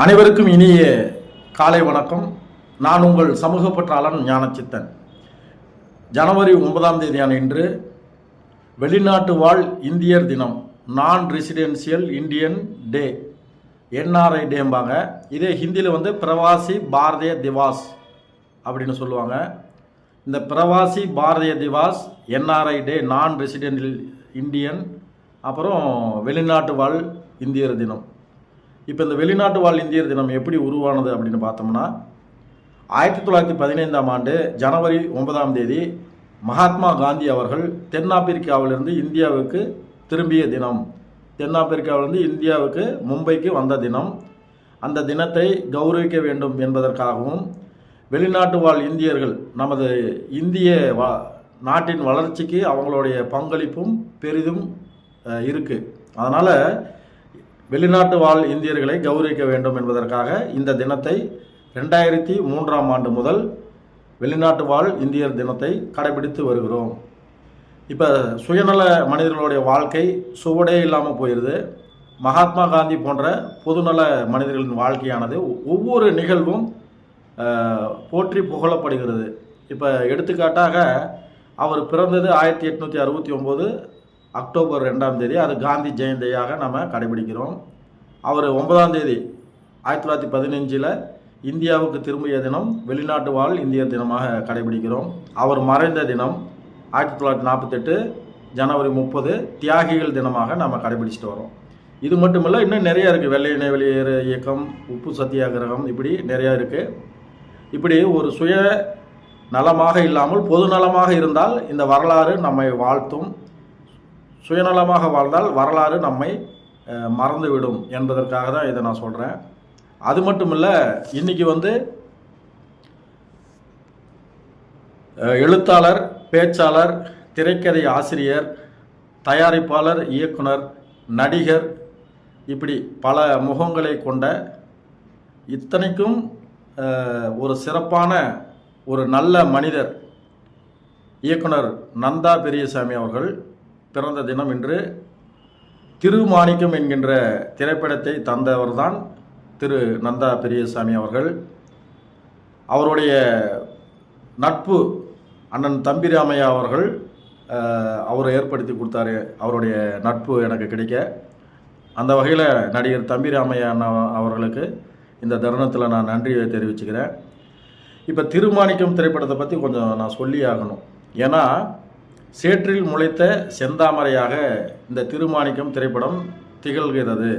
அனைவருக்கும் இனிய காலை வணக்கம். நான் உங்கள் சமூக பற்றாளன் ஞானச்சித்தன். ஜனவரி ஒன்பதாம் தேதியான இன்று வெளிநாட்டு வாழ் இந்தியர் தினம் non residential Indian day NRI டேம்பாங்க இதே ஹிந்தியில் வந்து பிரவாசி பாரதிய திவாஸ் அப்படின்னு சொல்லுவாங்க. இந்த Pravasi Bharatiya Divas NRI day non residential Indian அப்புறம் வெளிநாட்டு வாழ் இந்தியர் தினம். இப்போ இந்த வெளிநாட்டு வாழ் இந்தியர் தினம் எப்படி உருவானது அப்படின்னு பார்த்தோம்னா ஆயிரத்தி தொள்ளாயிரத்தி பதினைந்தாம் ஆண்டு ஜனவரி ஒன்பதாம் தேதி மகாத்மா காந்தி அவர்கள் தென்னாப்பிரிக்காவிலிருந்து இந்தியாவுக்கு திரும்பிய தினம். தென்னாப்பிரிக்காவிலிருந்து இந்தியாவுக்கு மும்பைக்கு வந்த தினம். அந்த தினத்தை கௌரவிக்க வேண்டும் என்பதற்காகவும் வெளிநாட்டு வாழ் இந்தியர்கள் நமது இந்திய வா நாட்டின் வளர்ச்சிக்கு அவங்களுடைய பங்களிப்பும் பெரிதும் இருக்குது அதனால் வெளிநாட்டு வாழ் இந்தியர்களை கௌரவிக்க வேண்டும் என்பதற்காக இந்த தினத்தை ரெண்டாயிரத்தி மூன்றாம் ஆண்டு முதல் வெளிநாட்டு வாழ் இந்தியர் தினத்தை கடைபிடித்து வருகிறோம். இப்போ சுயநல மனிதர்களுடைய வாழ்க்கை சுவடே இல்லாமல் போயிடுது மகாத்மா காந்தி போன்ற பொதுநல மனிதர்களின் வாழ்க்கையானது ஒவ்வொரு நிகழ்வும் போற்றி புகழப்படுகிறது. இப்போ எடுத்துக்காட்டாக அவர் பிறந்தது ஆயிரத்தி எட்நூற்றி அறுபத்தி ஒம்பது அக்டோபர் ரெண்டாம் தேதி அது காந்தி ஜெயந்தியாக நம்ம கடைபிடிக்கிறோம். அவர் ஒன்பதாம் தேதி ஆயிரத்தி தொள்ளாயிரத்தி பதினஞ்சில் இந்தியாவுக்கு திரும்பிய தினம் வெளிநாட்டு வாழ் இந்தியர் தினமாக கடைபிடிக்கிறோம். அவர் மறைந்த தினம் ஆயிரத்தி தொள்ளாயிரத்தி நாற்பத்தெட்டு ஜனவரி முப்பது தியாகிகள் தினமாக நம்ம கடைபிடிச்சிட்டு வரோம். இது மட்டும் இல்லை இன்னும் நிறைய இருக்குது வெள்ளை இணை வெளியேறு இயக்கம் உப்பு சத்தியாகிரகம் இப்படி நிறையா இருக்குது இப்படி ஒரு சுய நலமாக இல்லாமல் பொது நலமாக இருந்தால் இந்த வரலாறு நம்மை வாழ்த்தும். சுயநலமாக வாழ்ந்தால் வரலாறு நம்மை மறந்துவிடும் என்பதற்காக தான் இதை நான் சொல்கிறேன் அது மட்டும் இல்லை இன்னைக்கு வந்து எழுத்தாளர் பேச்சாளர் திரைக்கதை ஆசிரியர் தயாரிப்பாளர் இயக்குனர் நடிகர் இப்படி பல முகங்களை கொண்ட இத்தனைக்கும் ஒரு சிறப்பான ஒரு நல்ல மனிதர் இயக்குனர் நந்தா பெரியசாமி அவர்கள். பிறந்த தினம் இன்று திருமாணிக்கம் என்கின்ற திரைப்படத்தை தந்தவர்தான் திரு நந்தா பெரியசாமி அவர்கள். அவருடைய நட்பு அண்ணன் தம்பிராமையா அவர்கள் அவரை ஏற்படுத்தி கொடுத்தாரு. அவருடைய நட்பு எனக்கு கிடைக்க. அந்த வகையில் நடிகர் தம்பிராமையா அண்ணா அவர்களுக்கு இந்த தருணத்தில் நான் நன்றியை தெரிவிச்சுக்கிறேன். இப்போ திருமாணிக்கம் திரைப்படத்தை பற்றி கொஞ்சம் நான் சொல்லி ஆகணும். ஏன்னா சேற்றில் முளைத்த செந்தாமரையாக இந்த திருமாணிக்கம் திரைப்படம் திகழ்கிறது.